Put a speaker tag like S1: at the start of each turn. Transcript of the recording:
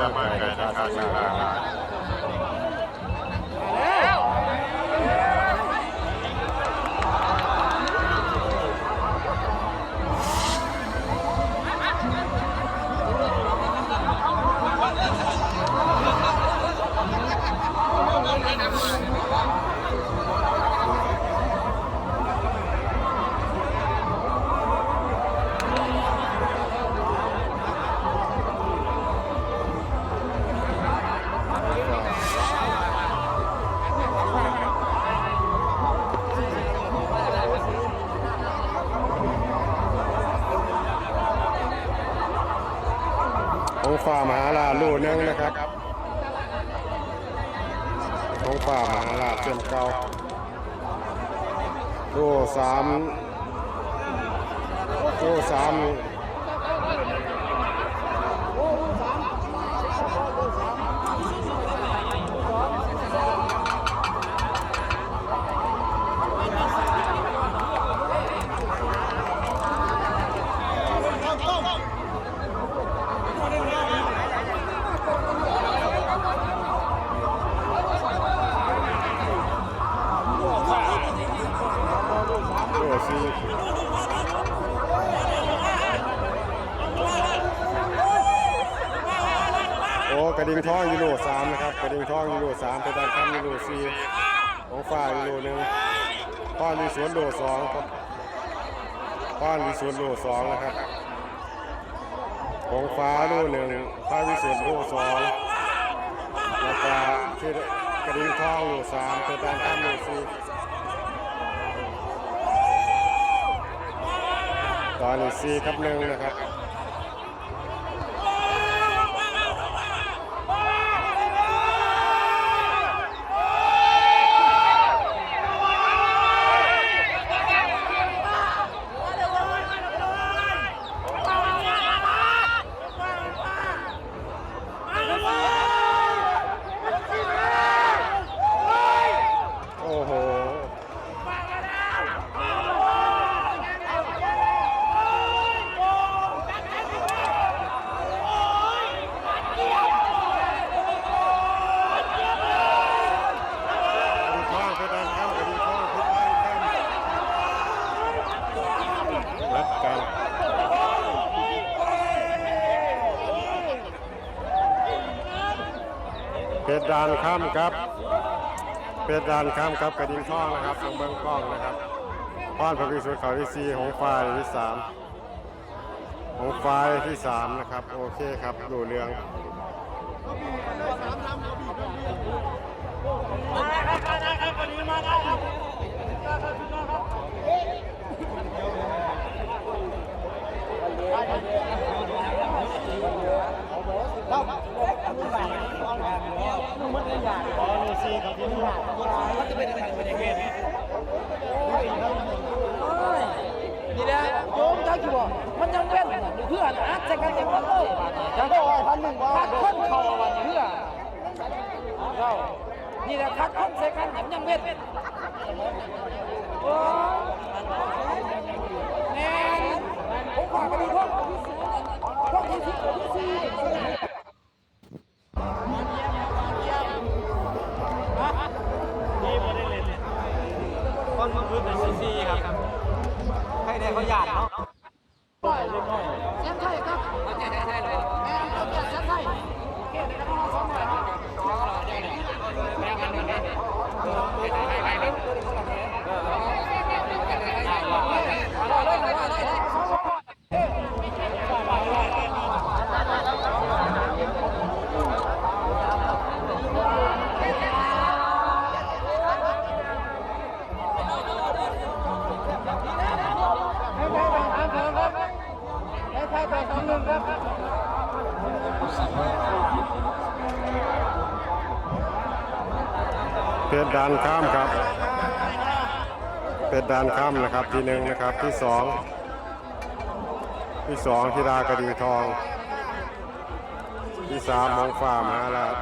S1: มืองไทยราชาสิกาองค์ฝ่ามหาราชลูกหนึงนะครับองค์ฝ่ามหาราชเช่นเก่าลูกสามลูกสามลูกสี่โอ้ก ระดิ่งทองยูโรสามนะครับกระดิ่งทองยูโรสามเป็นการทำยูโรสี่ของฝ่ายยูโรหนึ่งป้อนมีสวนโลสองครับป้อนมีสวนโลสองนะครับของฟ้าโลหนึ่งฟ้าวิสุทธิ์โลสองแล้วก็ที่กระดิ่งทองโลสามเป็นการทำโลสี่ตอนนี้สี่กับหนึ่งนะครับ โอ้โห กระดิ่งทองเพชรดันครับกระดิ่งทองเพชรดันครับรับกัน เป็ดดานข้ามครับ เป็ดดานข้ามครับกระดิ่งทองนะครับทางเบื้องกล้องนะครับป้อนพระพิสุทธิ์เขาที่สี่หงส์ฟ้าที่สามหงส์ฟ้าที่สามนะครับ โอเคครับดูเรื่อง
S2: นี่ แหละโยมจักอยู่บ่มันยังเว้นเพื่อนอัดใส่กันอย่างนั้นเลยจังได้พันหนึ่งคัดคนเขาวันเพื่อเรานี่แหละคัดคนใส่กันย่างยังเว้นโอ้
S3: ซี่ครับ ให้ได้เขาหยาดเนาะ
S2: แซ่บไทยครับแซ่บไทยเลยแม่ต้องแซ่บไทยเกี่ยวกับน้องสองหน่อยครับ
S1: เพชรดานข้ามครับ เพชรดานข้ามนะครับที่หนึ่งนะครับที่สองที่สองธิดากระดิ่ทอง ที่สามมองฟ้ามหาราช